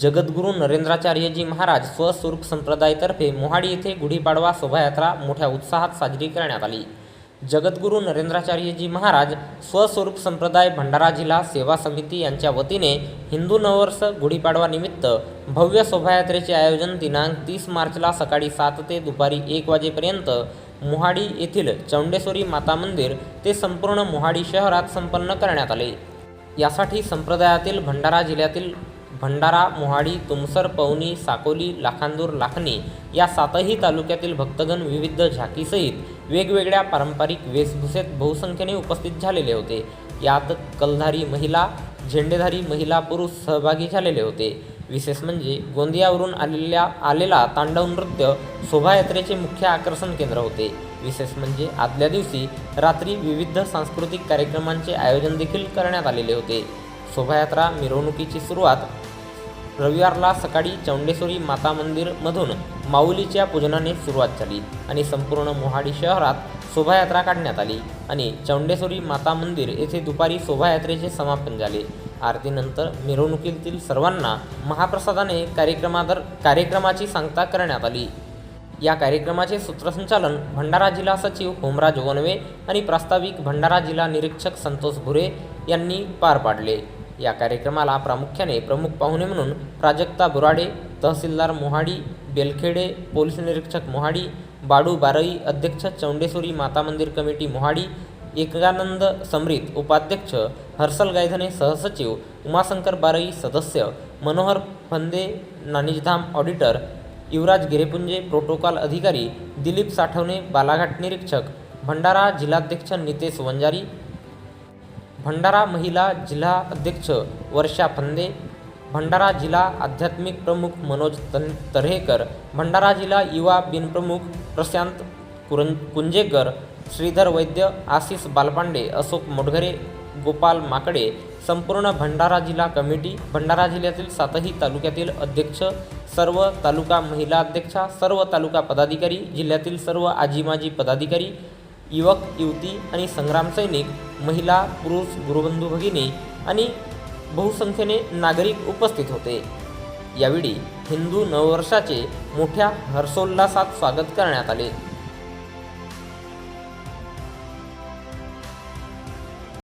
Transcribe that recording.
जगद्गुरू नरेंद्राचार्यजी महाराज स्वस्वरूप संप्रदायातर्फे मोहाडी येथे गुढीपाडवा शोभायात्रा मोठ्या उत्साहात साजरी करण्यात आली. जगद्गुरू नरेंद्राचार्यजी महाराज स्वस्वरूप संप्रदाय भंडारा जिल्हा सेवा समिती यांच्या वतीने हिंदू नववर्ष गुढीपाडवानिमित्त भव्य शोभायात्रेचे आयोजन दिनांक तीस मार्चला सकाळी सात ते दुपारी एक वाजेपर्यंत मोहाडी येथील चौंडेश्वरी माता मंदिर ते संपूर्ण मोहाडी शहरात संपन्न करण्यात आले. यासाठी संप्रदायातील भंडारा जिल्ह्यातील भंडारा मोहाडी तुमसर पवनी साकोली लाखांदूर लाखणी या सातही तालुक्यातील भक्तगण विविध झाकीसहित वेगवेगळ्या पारंपरिक वेशभूषेत बहुसंख्येने उपस्थित झालेले होते. यात कलधारी महिला झेंडेधारी महिला पुरुष सहभागी झालेले होते. विशेष म्हणजे गोंदियावरून आलेल्या आलेला तांडव नृत्य शोभायात्रेचे मुख्य आकर्षण केंद्र होते. विशेष म्हणजे आदल्या दिवशी रात्री विविध सांस्कृतिक कार्यक्रमांचे आयोजन देखील करण्यात आलेले होते. शोभायात्रा मिरवणुकीची सुरुवात रविवारला सकाळी चौंडेश्वरी माता मंदिरमधून माऊलीच्या पूजनाने सुरुवात झाली आणि संपूर्ण मोहाडी शहरात शोभायात्रा काढण्यात आली आणि चौंडेश्वरी माता मंदिर येथे दुपारी शोभायात्रेचे समापन झाले. आरतीनंतर मिरवणुकीतील सर्वांना महाप्रसादाने कार्यक्रमादर कार्यक्रमाची सांगता करण्यात आली. या कार्यक्रमाचे सूत्रसंचालन भंडारा जिल्हा सचिव होमराज वनवे आणि प्रास्ताविक भंडारा जिल्हा निरीक्षक संतोष भुरे यांनी पार पाडले. या कार्यक्रमाला प्रामुख्याने प्रमुख पाहुणे म्हणून प्राजक्ता बुराडे तहसीलदार मोहाडी बेलखेडे पोलीस निरीक्षक मोहाडी बाडू बारई अध्यक्ष चौंडेश्वरी माता मंदिर कमिटी मोहाडी एकानंद समरीत उपाध्यक्ष हर्षल गायधने सहसचिव उमाशंकर बारई सदस्य मनोहर फंदे नानिजधाम ऑडिटर युवराज गिरेपुंजे प्रोटोकॉल अधिकारी दिलीप साठवणे बालाघाट निरीक्षक भंडारा जिल्हाध्यक्ष नितेश वंजारी भंडारा महिला जिल्हा अध्यक्ष वर्षा फंदे भंडारा जिल्हा आध्यात्मिक प्रमुख मनोज तन तर्हेकर भंडारा जिल्हा युवा बिनप्रमुख प्रशांत कुरं कुंजेकर श्रीधर वैद्य आशिष बालपांडे अशोक मोटघरे गोपाल माकडे संपूर्ण भंडारा जिल्हा कमिटी भंडारा जिल्ह्यातील सातही तालुक्यातील अध्यक्ष सर्व तालुका महिला अध्यक्षा सर्व तालुका पदाधिकारी जिल्ह्यातील सर्व आजी माजी पदाधिकारी युवक युवती आणि संग्राम सैनिक महिला पुरुष गुरुबंधू भगिनी आणि बहुसंख्येने नागरिक उपस्थित होते. यावेळी हिंदू नववर्षाचे मोठ्या हर्षोल्लासात स्वागत करण्यात आले.